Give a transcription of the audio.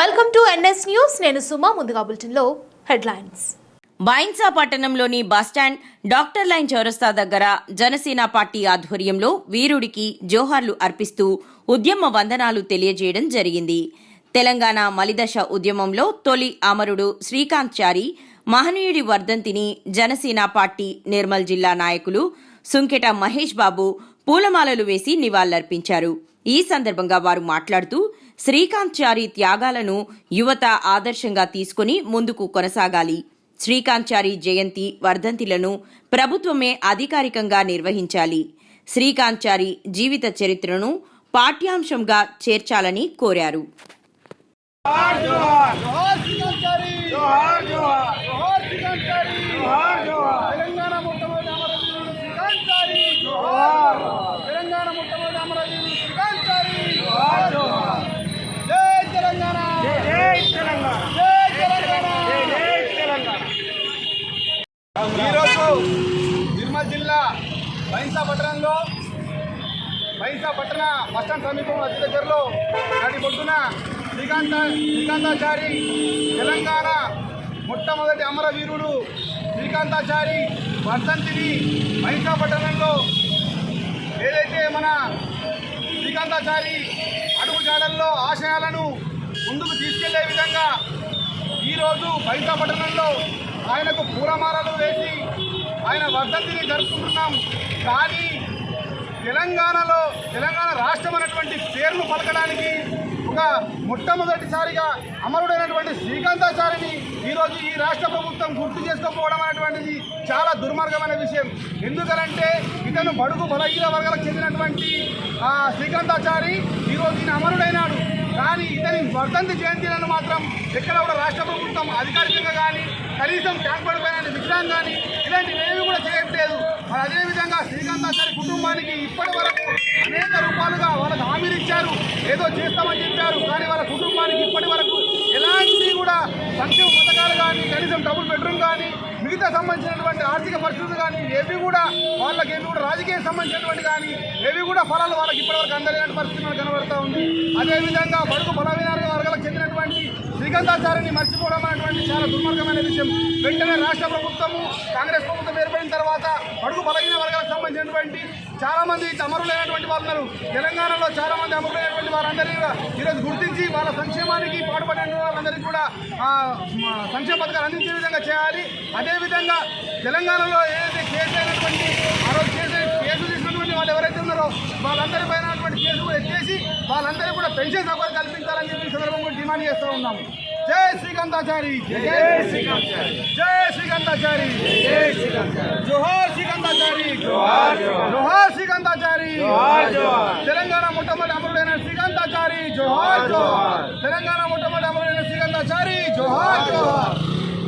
Welcome to NS news నేను సుమా ముందుగా బులెటిన్లో హెడ్లైన్స్. బైన్సా పట్టణంలోని బస్టాండ్ డాక్టర్ లైన్ చౌరస్తా దగ్గర జనసేన పార్టీ ఆధ్వర్యంలో వీరుడికి జోహార్లు అర్పిస్తూ ఉద్యమ వందనాలు తెలియజేయడం జరిగింది. తెలంగాణ మలిదశ ఉద్యమంలో తొలి అమరుడు శ్రీకాంత్ చారి మహనీయుడి వర్ధంతిని జనసేన పార్టీ నిర్మల్ జిల్లా నాయకులు సుంకెట మహేష్ బాబు పూలమాలలు వేసి నివాళులర్పించారు. ఈ సందర్భంగా వారు మాట్లాడుతూ శ్రీకాంత్ చారి త్యాగాలను యువత ఆదర్శంగా తీసుకుని ముందుకు కొనసాగాలి. శ్రీకాంత్ చారి జయంతి వర్ధంతిలను ప్రభుత్వమే అధికారికంగా నిర్వహించాలి. శ్రీకాంత్ చారి జీవిత చరిత్రను పాఠ్యాంశంగా చేర్చాలని కోరారు జోహార్ శ్రీకాంతారి జోహార్ జోహార్ జోహార్ శ్రీకాంతారి జోహార్ జోహార్ తెలంగాణ మొట్టమొదటి అమరవీరుడు శ్రీకాంతారి జోహార్ తెలంగాణ మొట్టమొదటి అమరవీరుడు శ్రీకాంతారి జోహార్ జోహార్ జై తెలంగాణ జై తెలంగాణ జై తెలంగాణ జై తెలంగాణ ఈరోజు నిర్మల్ జిల్లా బైన్సా పట్టణంలో బైన్సా పట్టణ బస్టాండ్ సమీపంలో అతి దగ్గరలో నాటి పొద్దున శ్రీకాంత శ్రీకాంతాచారి తెలంగాణ మొట్టమొదటి అమరవీరుడు శ్రీకాంతాచారి వర్ధంతిని మహిళా పట్టణంలో ఏదైతే మన శ్రీకాంతాచారి అడుగుజాడల్లో ఆశయాలను ముందుకు తీసుకెళ్ళే విధంగా ఈరోజు బైసా పట్టణంలో ఆయనకు పూలమాలలు వేసి ఆయన వర్ధంతిని జరుపుకుంటున్నాం. కానీ తెలంగాణలో తెలంగాణ రాష్ట్రం అనేటువంటి పేరును పలకడానికి ఒక మొట్టమొదటిసారిగా అమరుడైనటువంటి శ్రీకాంతాచారిని ఈరోజు ఈ రాష్ట్ర ప్రభుత్వం గుర్తు చేసుకోకపోవడం అనేటువంటిది చాలా దుర్మార్గమైన విషయం. ఎందుకనంటే ఇతను బడుగు బలహీన వర్గాలకు చెందినటువంటి ఆ, శ్రీకాంతాచారి ఈరోజు ఈయన అమరుడైనాడు. కానీ ఇతని వర్ధంతి జయంతిలను మాత్రం ఎక్కడ కూడా రాష్ట్ర ప్రభుత్వం అధికారికంగా కానీ కనీసం ట్యాంక్ పడిపోయిన విగ్రహం కానీ ఇలాంటివి ఏవి కూడా చేయట్లేదు. మరి అదేవిధంగా శ్రీకాంతాచారి కుటుంబానికి ఇప్పటి వరకు అనేక రూపాలుగా వాళ్ళకి హామీలు ఇచ్చారు. ఏదో చేస్తామని చెప్పారు కానీ వాళ్ళ కుటుంబానికి ఇప్పటి వరకు ఎలాంటి కూడా సంక్షేమ పథకాలు కానీ కనీసం డబుల్ బెడ్రూమ్ కానీ మిగతా సంబంధించినటువంటి ఆర్థిక పరిస్థితులు కానీ ఏవి కూడా వాళ్ళకి ఏవి కూడా రాజకీయ సంబంధించినటువంటి కానీ ఏవి కూడా ఫలాలు వాళ్ళకి ఇప్పటివరకు అందలేని పరిస్థితి మనకు కనబడతా ఉంది. అదేవిధంగా బడుగు బలహీన వర్గాలకు చెందినటువంటి శ్రీగంధాచార్యని మర్చిపోవడం అనేటువంటి చాలా దుర్మార్గమైన విషయం. వెంటనే రాష్ట్ర ప్రభుత్వము కాంగ్రెస్ ప్రభుత్వం ఏర్పడిన తర్వాత బడుగు బలహీన వర్గాలకు సంబంధించినటువంటి చాలా మంది అమరులైనటువంటి వాళ్ళు ఉన్నారు. తెలంగాణలో చాలా మంది అమరులైనటువంటి వారందరినీ కూడా ఈరోజు గుర్తించి వాళ్ళ సంక్షేమానికి పాటుపడిన వాళ్ళందరికీ కూడా సంక్షేమ పథకాలు అందించే విధంగా చేయాలి. అదేవిధంగా తెలంగాణలో ఏదైతే కేసు అయినటువంటి ఆ రోజు కేసు కేసు తీసుకున్నటువంటి వాళ్ళు ఎవరైతే ఉన్నారో వాళ్ళందరి పైన కేసు కూడా ఎత్తేసి వాళ్ళందరికీ కూడా పెన్షన్ సౌకర్యం కల్పించాలని చెప్పి సందర్భంగా డిమాండ్ చేస్తూ ఉన్నాము జై శ్రీకాంతాచారి! జై శ్రీకాంతాచారి! జై శ్రీకాంతాచారి! జై శ్రీకాంతాచారి! జోహార్ శ్రీకాంతాచారి! జోహార్ జోహార్ తెలంగాణ మొట్టమొదటి అమరుడైన శ్రీకాంతాచారి జోహార్ జోహార్ తెలంగాణ మొట్టమొదటి అమరుడైన శ్రీకాంతాచారి జోహార్ జోహార్